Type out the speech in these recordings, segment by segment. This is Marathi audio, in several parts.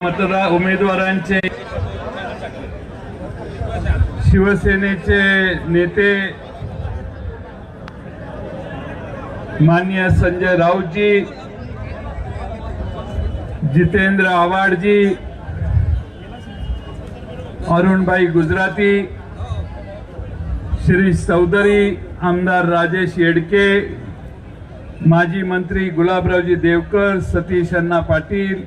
मतदार उमेदवारांचे शिवसेनेचे नेते मान्य संजय राऊतजी जितेंद्र आव्हाडजी अरुणभाई गुजराती श्री चौधरी आमदार राजेश येडके माजी मंत्री गुलाबरावजी देवकर सतीश अण्णा पाटील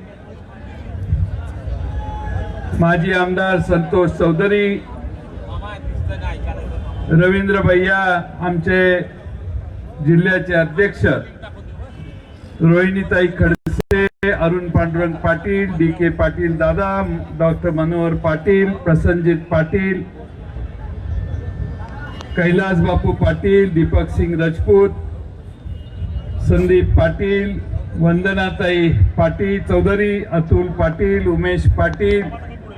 माजी आमदार संतोष चौधरी रवींद्र भैया आमचे जिल्ह्याचे अध्यक्ष Rohinitai Khadse Arun Pandurang Patil D K Patil Dada doctor Manohar Patil Prasannajit Patil Kailas Bapu Patil Deepak Singh Rajput Sandeep Patil Vandanatai Patil Chaudhari Atul Patil Umesh Patil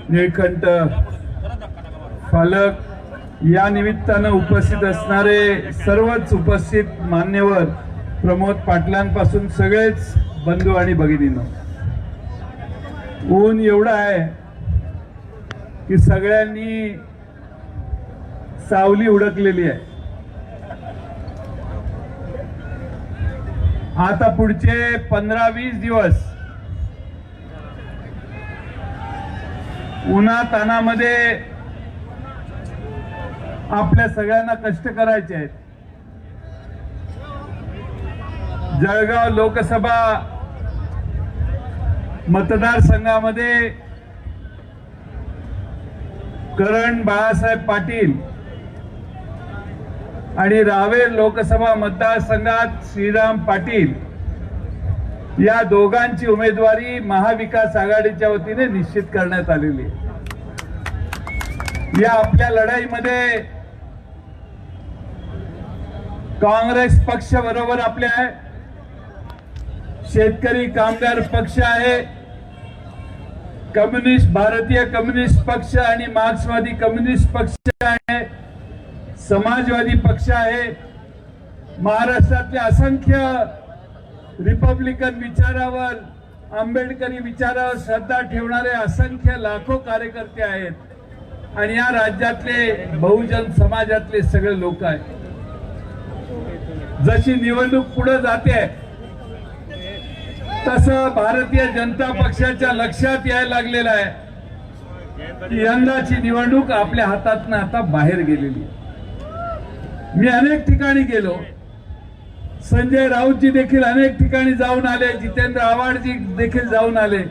Nilkanth Phalak या निमित्तानं उपस्थित असणारे सर्वच उपस्थित मान्यवर प्रमोद पाटलांपासून सगळेच बंधू आणि भगिनीनं. ऊन एवढं आहे की सगळ्यांनी सावली उडकलेली आहे. आता पुढचे पंधरा वीस दिवस उन्हा तानामध्ये आपल्या सगळ्यांना कष्ट करायचे आहेत. जळगाव लोकसभा मतदारसंघामध्ये करण बाळासाहेब पाटील आणि रावेर लोकसभा मतदारसंघात श्रीराम पाटील या दोघांची उमेदवारी महाविकास आघाडीच्या वतीने निश्चित करण्यात आलेली आहे. या आपल्या लढाईमध्ये काँग्रेस पक्ष बरोबर आपल्या शेतकरी कामगार पक्ष आहे. कम्युनिस्ट भारतीय कम्युनिस्ट पक्ष आणि मार्क्सवादी कम्युनिस्ट पक्ष आहे. समाजवादी पक्ष आहे. महाराष्ट्रातले असंख्य रिपब्लिकन विचारावर आंबेडकरी विचारावर श्रद्धा ठेवणारे असंख्य लाखो कार्यकर्ते आहेत. आणि या राज्यातले बहुजन समाजातले सगळे लोक आहेत. जशी निवडणूक पुढे जाते तसं भारतीय जनता पक्षाच्या लक्षात यायला लागलेलं आहे. की यंदाची निवडणूक आपल्या हातातनं आता बाहेर गेलेली मी अनेक ठिकाणी गेलो. संजय राऊतजी देखील अनेक ठिकाणी जाऊन आले जितेंद्र आव्हाडजी देखील जाऊन आले.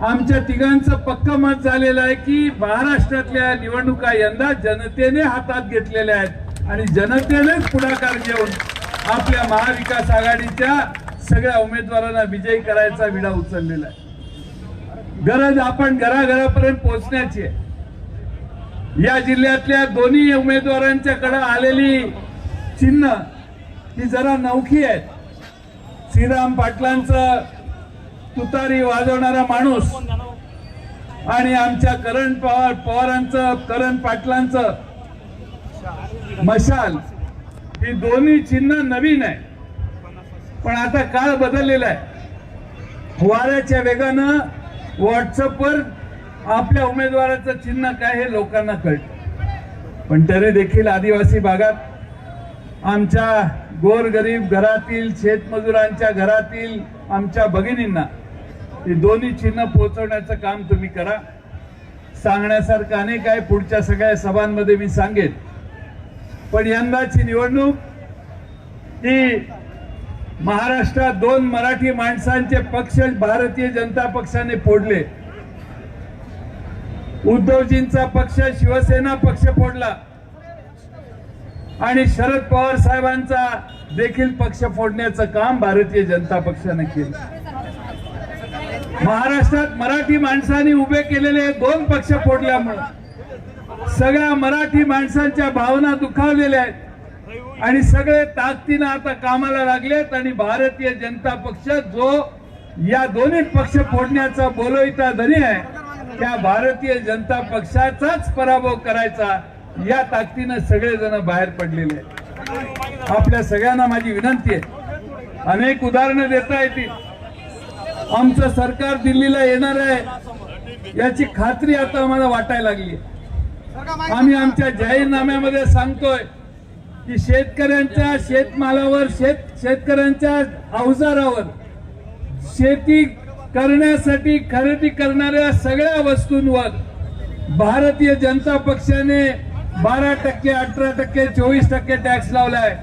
आमच्या तिघांचं पक्क मत झालेलं आहे की महाराष्ट्रातल्या निवडणुका यंदा जनतेने हातात घेतलेल्या आहेत आणि जनतेनेच पुढाकार घेऊन आपल्या महाविकास आघाडीच्या सगळ्या उमेदवारांना विजयी करायचा विडा उचललेला आहे. गरज आपण घराघरापर्यंत पोहोचण्याची आहे. या जिल्ह्यातल्या दोन्ही उमेदवारांच्याकडे आलेली चिन्ह ही जरा नौखी आहेत. श्रीराम पाटलांचं तुतारी वाजवणारा माणूस आणि आमच्या करण पवार पवारांचं करण पाटलांचं मशाल ही दोन्ही चिन्ह नवीन आहे. पण आता काळ बदललेला आहे. वाऱ्याच्या वेगानं व्हॉट्सअपवर आपल्या उमेदवाराचं चिन्ह काय हे लोकांना कळतं. पण तरी देखील आदिवासी भागात आमच्या गोरगरीब घरातील शेतमजुरांच्या घरातील आमच्या भगिनींना हे दोन्ही चिन्ह पोहोचवण्याचं काम तुम्ही करा. सांगण्यासारखं अनेक आहे पुढच्या सगळ्या सभांमध्ये मी सांगेन. पण यंदाची निवडणूक ही महाराष्ट्रात दोन मराठी माणसांचे पक्ष भारतीय जनता पक्षाने फोडले. उद्धवजींचा पक्ष शिवसेना पक्ष फोडला. आणि शरद पवार साहेबांचा देखील पक्ष फोडण्याचं काम भारतीय जनता पक्षाने केलं. महाराष्ट्रात मराठी माणसांनी उभे केलेले दोन पक्ष फोडल्यामुळे सगळ्या मराठी माणसांच्या भावना दुखावलेल्या आहेत. आणि सगळे ताकदीनं आता कामाला लागलेत आणि भारतीय जनता पक्ष जो या दोन्ही पक्ष फोडण्याचा बोलविता धनी आहे त्या भारतीय जनता पक्षाचाच पराभव करायचा या ताकदीनं सगळेजण बाहेर पडलेले आहेत. आपल्या सगळ्यांना माझी विनंती आहे. अनेक उदाहरणं देता येतील. आमचं सरकार दिल्लीला येणार आहे याची खात्री आता आम्हाला वाटायला लागली आम्ही आमच्या जाहीरनाम्यामध्ये सांगतोय की शेतकऱ्यांच्या शेतमालावर शेत शेतकऱ्यांच्या अवजारावर शेती करण्यासाठी खरेदी करणाऱ्या सगळ्या वस्तूंवर भारतीय जनता पक्षाने बारा टक्के अठरा टक्के चोवीस टक्के टॅक्स लावलाय.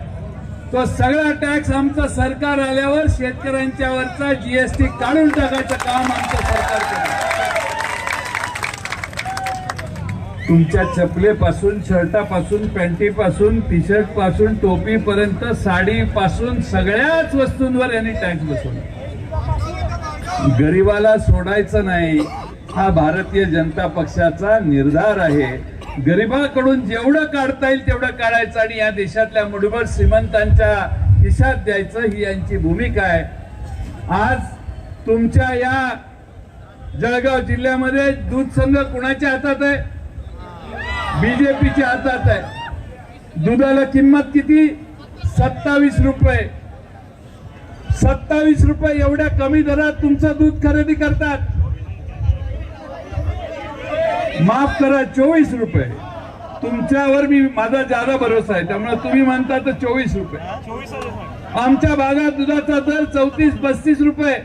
तो सगळा टॅक्स आमचं सरकार आल्यावर शेतकऱ्यांच्या वरचा जीएसटी काढून टाकायचं काम आमचं सरकार करेल तुमच्या चपलेपासून शर्टापासून पॅन्टीपासून टी शर्टपासून टोपीपर्यंत साडीपासून सगळ्याच वस्तूंवर यांनी टॅक्स बसवला. गरीबाला सोडायचं नाही. हा भारतीय जनता पक्षाचा निर्धार आहे. गरिबाकडून जेवढं काढता येईल तेवढं काढायचं आणि या देशातल्या मुठभर श्रीमंतांच्या खिशात द्यायचं ही यांची भूमिका आहे. आज तुमच्या या जळगाव जिल्ह्यामध्ये दूध संघ कुणाच्या हातात आहे? बीजेपीच्या हातात आहे. दुधाला किंमत किती? सत्तावीस रुपये. सत्तावीस रुपये एवढ्या कमी दरात तुमचं दूध खरेदी करतात. माफ करा चोवीस रुपये. तुमच्यावर मी माझा जादा भरोसा आहे. त्यामुळे तुम्ही म्हणता तर चोवीस रुपये. आमच्या भागात दुधाचा दर चौतीस पस्तीस रुपये.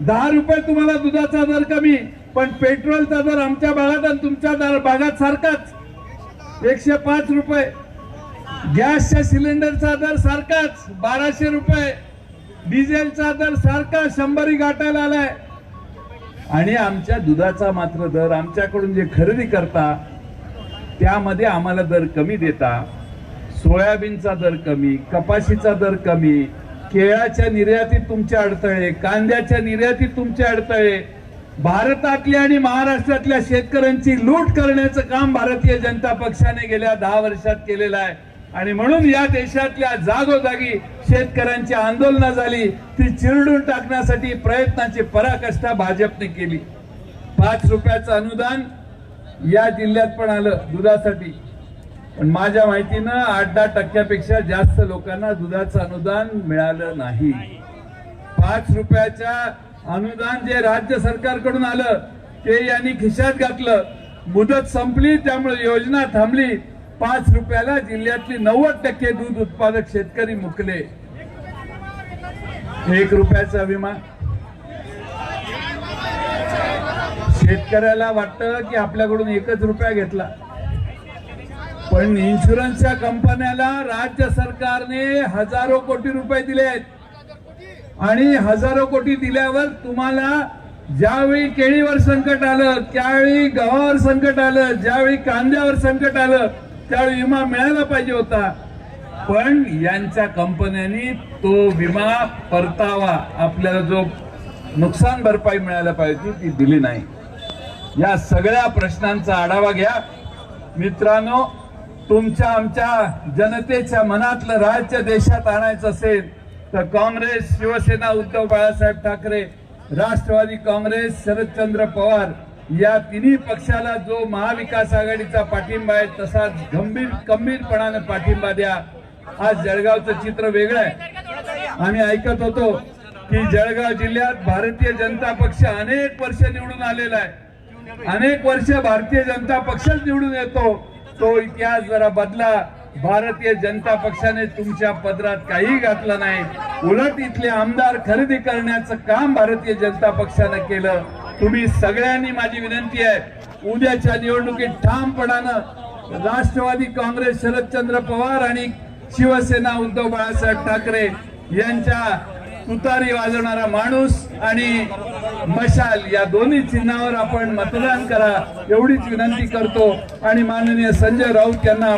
दहा रुपये तुम्हाला दुधाचा दर कमी पण पेट्रोलचा दर आमच्या भागात आणि तुमच्या दर भागात सारखाच. एकशे पाच रुपये. गॅसच्या सिलेंडरचा दर सारखाच बाराशे रुपये. डिझेलचा दर सारखा शंभरी गाठायला आलाय. आणि आमच्या दुधाचा मात्र दर आमच्याकडून जे खरेदी करता त्यामध्ये आम्हाला दर कमी देता. सोयाबीनचा दर कमी कपाशीचा दर कमी केळाच्या निर्यातीत तुमचे अडथळे कांद्याच्या निर्यातीत तुमचे अडथळे. भारतातल्या आणि महाराष्ट्रातल्या शेतकऱ्यांची लूट करण्याचं काम भारतीय जनता पक्षाने गेल्या दहा वर्षात केलेलं आहे. आणि म्हणून या देशातल्या जागोजागी शेतकऱ्यांची आंदोलनं झाली ती चिरडून टाकण्यासाठी प्रयत्नाची पराकाष्ठा भाजपने केली. पाच रुपयाचं अनुदान या जिल्ह्यात पण आलं दुधासाठी. पण माझ्या माहितीनं आठ दहा टक्क्यापेक्षा जास्त लोकांना दुधाचं अनुदान मिळालं नाही. पाच रुपयाच्या अनुदान जे राज्य सरकारकडून आलं ते यांनी खिशात घातलं. मुदत संपली त्यामुळे योजना थांबली. पाच रुपयाला जिल्ह्यातली नव्वद टक्के दूध उत्पादक शेतकरी मुकले. एक रुपयाचा विमा. शेतकऱ्याला वाटतं की आपल्याकडून एकच रुपया घेतला. पण इन्शुरन्सच्या कंपन्याला राज्य सरकारने हजारो कोटी रुपये दिले आहेत. आणि हजारो कोटी दिल्यावर तुम्हाला ज्यावेळी केळीवर संकट आलं त्यावेळी गव्हावर संकट आलं ज्यावेळी कांद्यावर संकट आलं त्यावेळी विमा मिळायला पाहिजे होता. पण यांच्या कंपन्यांनी तो विमा परतावा आपल्याला जो नुकसान भरपाई मिळायला पाहिजे ती दिली नाही. या सगळ्या प्रश्नांचा आढावा घ्या. मित्रांनो तुमच्या आमच्या जनतेच्या मनातलं राज्य देशात आणायचं असेल तर काँग्रेस शिवसेना उद्धव बाळासाहेब ठाकरे राष्ट्रवादी काँग्रेस शरदचंद्र पवार या तिन्ही पक्षाला जो महाविकास आघाडीचा पाठिंबा आहे तसाच गंभीर गंभीरपणाने पाठिंबा द्या. आज जळगावचं चित्र वेगळं आहे. आम्ही ऐकत होतो की जळगाव जिल्ह्यात भारतीय जनता पक्ष अनेक वर्ष निवडून आलेला आहे. अनेक वर्ष भारतीय जनता पक्षच निवडून येतो. तो इतिहास जरा बदला. भारतीय जनता पक्षाने तुमच्या पदरात काही घातलं नाही. उलट इथले आमदार खरेदी करण्याचं काम भारतीय जनता पक्षानं केलं. तुम्ही सगळ्यांनी माझी विनंती आहे. उद्याच्या निवडणुकीत ठामपणानं राष्ट्रवादी काँग्रेस शरदचंद्र पवार आणि शिवसेना उद्धव बाळासाहेब ठाकरे यांच्या तुतारी वाजवणारा माणूस आणि मशाल या दोन्ही चिन्हावर आपण मतदान करा. एवढीच विनंती करतो. आणि माननीय संजय राऊत यांना